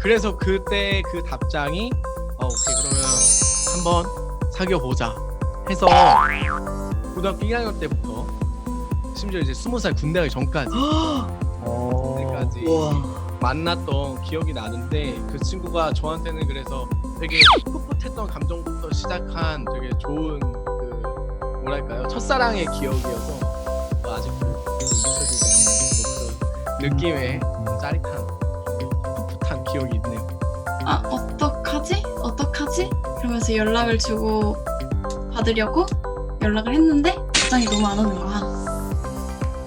그래서 그때 그 답장이 어, 오케이 그러면 한번 사귀어 보자 해서 고등학교 1학년 때부터 심지어 이제 20살 군대 가기 전까지 어. 때까지 와. 만났던 기억이 나는데 그 친구가 저한테는 그래서 되게 풋풋했던 감정부터 시작한 되게 좋은 그 뭐랄까요 첫사랑의 기억이어서 뭐 아직도 잊혀지지 않는 뭐그 느낌의 짜릿한 풋풋한 기억이 있네요. 아 어떡하지? 어떡하지? 그러면서 연락을 주고 받으려고 연락을 했는데 답장이 너무 안 오는 거야.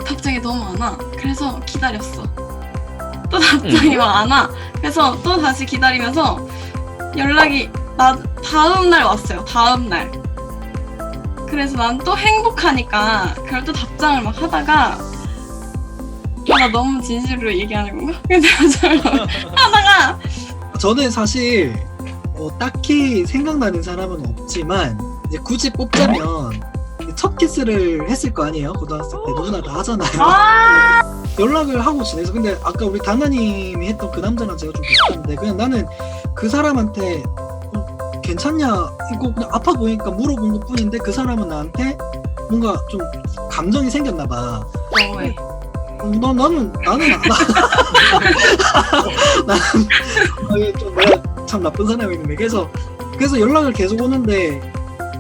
답장이 너무 안 와. 그래서 기다렸어. 또 답장이 막안 와. 그래서 또 다시 기다리면서 연락이 나 다음 날 왔어요. 다음 날. 그래서 난 또 행복하니까 그걸 또 답장을 막 하다가 아, 나 너무 진실로 얘기하는 건가? 근데 하다가! 저는 사실 어, 딱히 생각나는 사람은 없지만 이제 굳이 뽑자면 첫 키스를 했을 거 아니에요? 고등학생 때 누구나 다 하잖아요. 아! 연락을 하고 지내서. 근데 아까 우리 다나님이 했던 그 남자랑 제가 좀 비슷한데 그냥 나는 그 사람한테 어, 괜찮냐? 이거 그냥 아파 보이니까 물어본 것 뿐인데 그 사람은 나한테 뭔가 좀 감정이 생겼나 봐. 너무해. 어, 나, 나는 나는 안 나는 아니, 좀 내가 참 나쁜 사람이는데 그래서 그래서 연락을 계속 오는데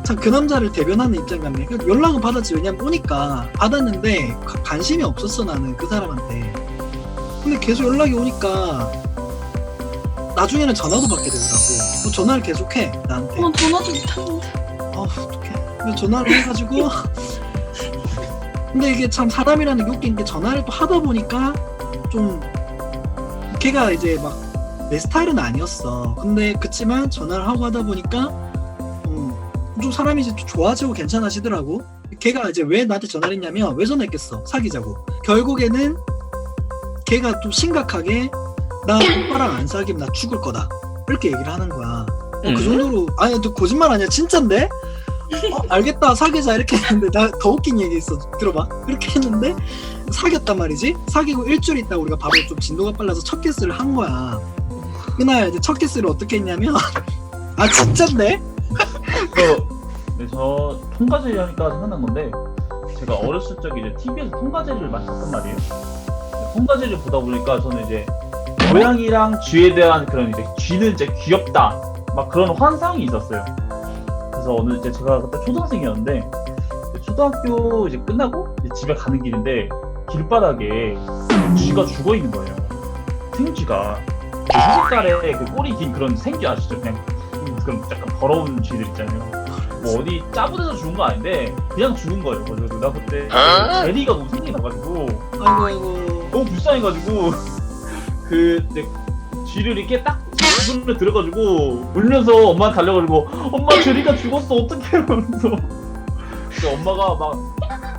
참 그 남자를 대변하는 입장 같네. 그 연락은 받았지 왜냐면 오니까 받았는데 가- 관심이 없었어 나는 그 사람한테. 근데 계속 연락이 오니까 나중에는 전화도 받게 되더라고. 뭐 전화를 계속해 나한테. 어 전화도 못하는데. 아 어떡해 근데 전화를 해가지고 근데 이게 참 사람이라는 게 웃긴 게 전화를 또 하다 보니까 좀 걔가 이제 막 내 스타일은 아니었어. 근데 그치만 전화를 하고 하다 보니까 음, 좀 사람이 이제 좀 좋아지고 괜찮아지더라고. 걔가 이제 왜 나한테 전화를 했냐면 왜 전화했겠어? 사귀자고. 결국에는 걔가 좀 심각하게 나 오빠랑 안 사귀면 나 죽을 거다. 이렇게 얘기를 하는 거야. 어, 그 정도로. 아니 너 거짓말 아니야? 진짠데 어, 알겠다 사귀자 이렇게 했는데 나 더 웃긴 얘기 있어. 들어봐. 그렇게 했는데 사귀었단 말이지. 사귀고 일주일 있다 우리가 바로 좀 진도가 빨라서 첫 키스를 한 거야. 그날 이제 첫 키스를 어떻게 했냐면 아 진짠데? 그, 네, 저 통과제리 하니까 생각난 건데 제가 어렸을 적에 이제 TV에서 통과제리를 마셨단 말이에요. 통과제리를 보다 보니까 저는 이제 고양이랑 쥐에 대한 그런 이제 쥐는 이제 귀엽다. 막 그런 환상이 있었어요. 그래서 어느 이제 제가 그때 초등학생이었는데 초등학교 이제 끝나고 이제 집에 가는 길인데 길바닥에 쥐가 죽어 있는 거예요. 생쥐가 그 색깔의 그 꼬리 긴 그런 생쥐 아시죠? 그냥 그런 약간 더러운 쥐들 있잖아요. 뭐 어디 짜부대서 죽은 거 아닌데 그냥 죽은 거예요. 그래서 나 그때 제리가 너무 생각이 나가지고 아이고 아이고 너무 불쌍해가지고 그 이제 쥐를 이렇게 딱 손에 들어가지고 울면서 엄마한테 달려가지고 엄마 제리가 죽었어. 어떡해 이러면서. 근데 엄마가 막